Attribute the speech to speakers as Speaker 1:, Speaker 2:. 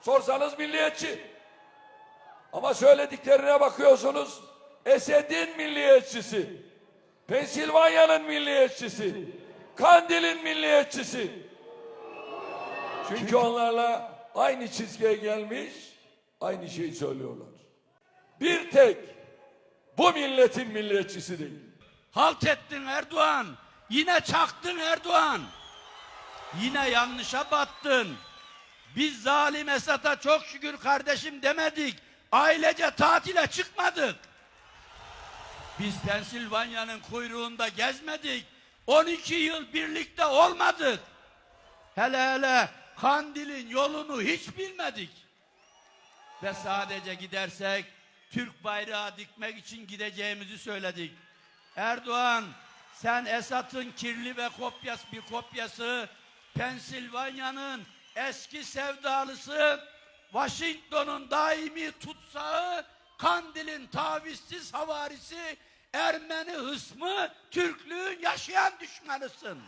Speaker 1: Sorsanız milliyetçi. Ama söylediklerine bakıyorsunuz. Esed'in milliyetçisi. Pensilvanya'nın milliyetçisi. Kandil'in milliyetçisi. Çünkü onlarla aynı çizgiye gelmiş, aynı şeyi söylüyorlar. Bir tek bu milletin milliyetçisi değil.
Speaker 2: Halt ettin Erdoğan. Yine çaktın Erdoğan. Yine yanlışa battın. Biz zalim Esat'a çok şükür kardeşim demedik. Ailece tatile çıkmadık. Biz Pensilvanya'nın kuyruğunda gezmedik. 12 yıl birlikte olmadık. Hele hele Kandil'in yolunu hiç bilmedik. Ve sadece gidersek Türk bayrağı dikmek için gideceğimizi söyledik. Erdoğan sen Esat'ın kirli ve kopyası bir kopyası Pensilvanya'nın eski sevdalısı Washington'un daimi tutsağı Kandil'in tavizsiz havarisi Ermeni hısmı Türklüğün yaşayan düşmanısın.